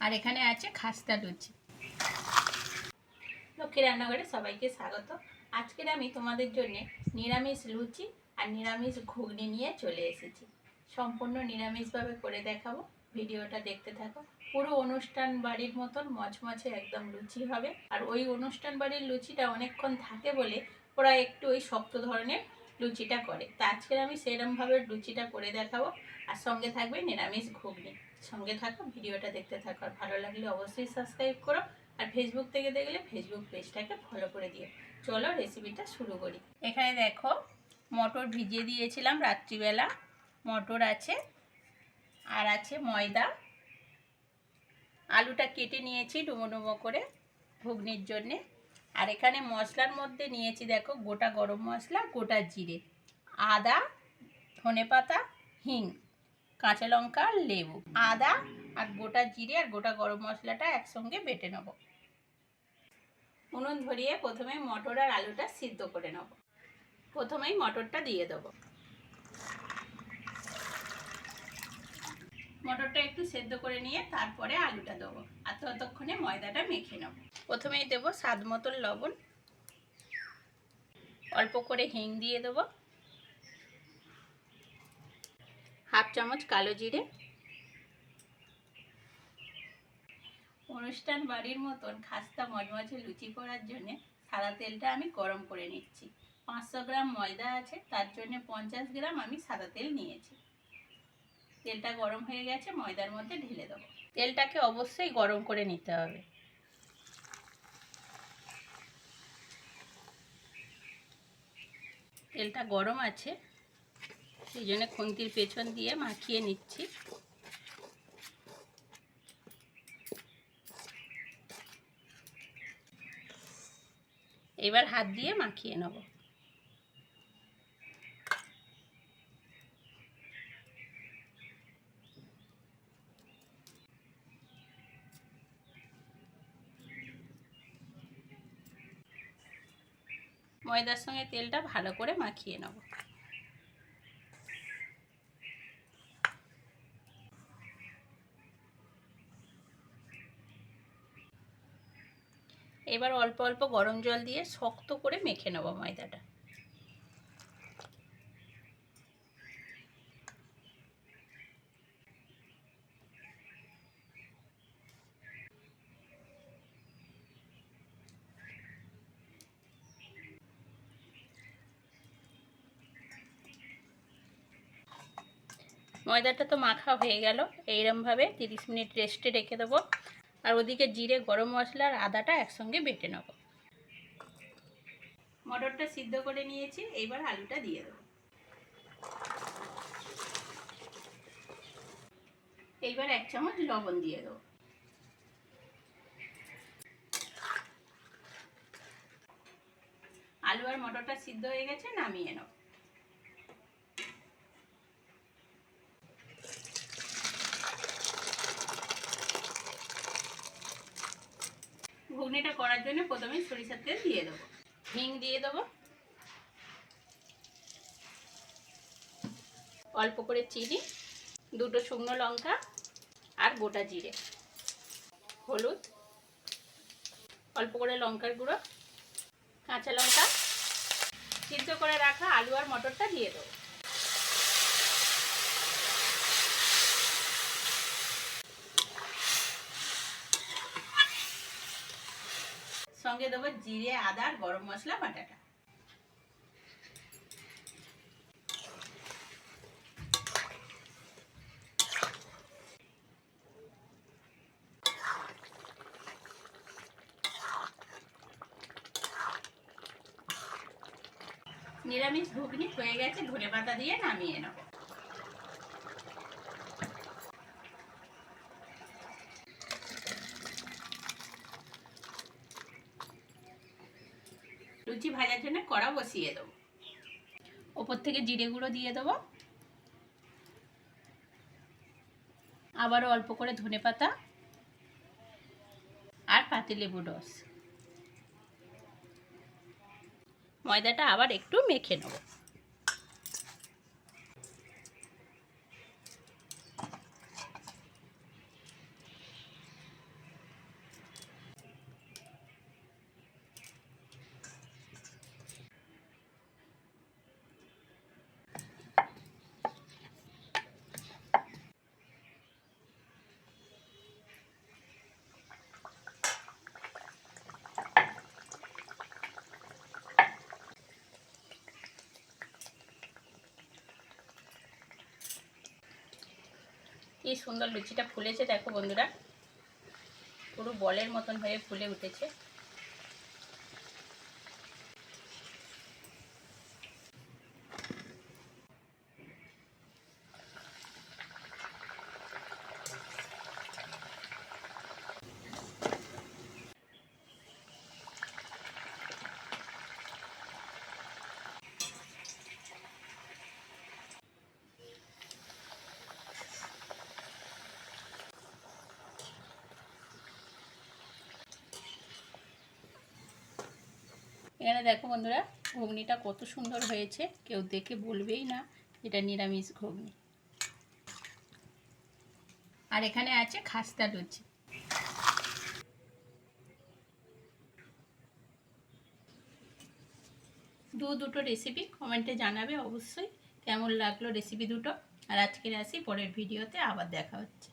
আর এখানে আছে খাস্তা লুচি। লক্ষ্মী রান্নাঘরে সবাইকে স্বাগত। আজকের আমি তোমাদের জন্য নিরামিষ লুচি আর নিরামিষ ঘুগনি নিয়ে চলে এসেছি। সম্পূর্ণ নিরামিষভাবে করে দেখাবো। ভিডিওটা দেখতে থাকো। পুরো অনুষ্ঠান বাড়ির মতন মচমচে একদম লুচি হবে। আর ওই অনুষ্ঠান বাড়ির লুচিটা অনেকক্ষণ থাকে বলে ওরা একটু ওই শক্ত ধরনের লুচিটা করে। তা আজকে আমি সেরমভাবে লুচিটা করে দেখাবো। আর সঙ্গে থাকবে নিরামিষ ঘুগনি। সঙ্গে থাকো, ভিডিওটা দেখতে থাকো। আর ভালো লাগলে অবশ্যই সাবস্ক্রাইব করো। আর ফেসবুক থেকে দেখলে ফেসবুক পেজটাকে ফলো করে দিও। চলো রেসিপিটা শুরু করি। এখানে দেখো, মটর ভিজিয়ে দিয়েছিলাম রাত্রিবেলা। মটর আছে, আর আছে ময়দা। আলুটা কেটে নিয়েছি ডুমো ডুমো করে ঘুগনির জন্যে। আর এখানে মশলার মধ্যে নিয়েছি দেখো গোটা গরম মশলা, গোটা জিরে। আদা, ধনেপাতা, হিং। কাঁচা লঙ্কা আর লেবু। আদা আর গোটা জিরে আর গোটা গরম মশলাটা একসঙ্গে বেটে নেব। উনুন ধরিয়ে প্রথমে মটর আর আলুটা সিদ্ধ করে নেব। প্রথমেই মটরটা দিয়ে দেবো। মটরটা একটু সেদ্ধ করে নিয়ে তারপরে আলুটা দেবো আর ততক্ষণে ময়দাটা মেখে নেব। প্রথমেই দেবো স্বাদ মতন লবণ। অল্প করে হিং দিয়ে দেবো। হাফ চামচ কালো জিরে। অনুষ্ঠান বাড়ির মতন খাস্তা মজমজে লুচি করার জন্য সাদা তেলটা আমি গরম করে নিচ্ছি। পাঁচশো গ্রাম ময়দা আছে, তার জন্য পঞ্চাশ গ্রাম আমি সাদা তেল নিয়েছি। তেলটা গরম হয়ে গেছে, ময়দার মধ্যে ঢেলে দেবো। তেলটাকে অবশ্যই গরম করে নিতে হবে। তেলটা গরম আছে সেই জন্য খুন্তির পেছন দিয়ে মাখিয়ে নিচ্ছি। এবার হাত দিয়ে মাখিয়ে নেব। ময়দার সঙ্গে তেলটা ভালো করে মাখিয়ে নেব। এবার অল্প অল্প গরম জল দিয়ে শক্ত করে মেখে নেব ময়দাটা। ময়দাটা তো মাখা হয়ে গেল। এইরমভাবে তিরিশ মিনিট রেস্টে রেখে দেবো। আর ওদিকে জিরে, গরম মশলা আর আদাটা একসঙ্গে বেটে নেব। মটরটা সিদ্ধ করে নিয়েছি, এইবার আলুটা দিয়ে দেবো। এইবার এক চামচ লবণ দিয়ে দেবো। আলু আর মটরটা সিদ্ধ হয়ে গেছে, নামিয়ে নেব। ঘুগনিটা করার জন্য প্রথমে সরিষার তেল দিয়ে দেবো। হিং দিয়ে দেবো। অল্প করে চিনি, দুটো শুকনো লঙ্কা আর গোটা জিরে। হলুদ, অল্প করে লঙ্কার গুঁড়ো, কাঁচা লঙ্কা। সিদ্ধ করে রাখা আলু আর মটরটা দিয়ে দেবো। সঙ্গে দেবো জিরে, আদা গরম মশলা, বাটাটা। নিরামিষ ঘুগনি হয়ে গেছে ধনে পাতা দিয়ে নামিয়ে নেব লুচি ভাজার জন্য কড়া বসিয়ে দেবো। ওপর থেকে জিরে গুঁড়ো দিয়ে দেবো। আবার অল্প করে ধনে পাতা আর পাতিলেবু রস। ময়দাটা আবার একটু মেখে নেব। কি সুন্দর লুচিটা ফুলেছে দেখো বন্ধুরা। পুরো বলের মতন হয়ে ফুলে উঠেছে। এখানে দেখো বন্ধুরা, ঘুগনিটা কত সুন্দর হয়েছে। কেউ দেখে বলবেই না এটা নিরামিষ ঘুগনি। আর এখানে আছে খাস্তা লুচি। দু দুটো রেসিপি কমেন্টে জানাবে অবশ্যই, কেমন লাগল রেসিপি দুটো। আর আজকের আসি পরের ভিডিওতে আবার দেখা হচ্ছে।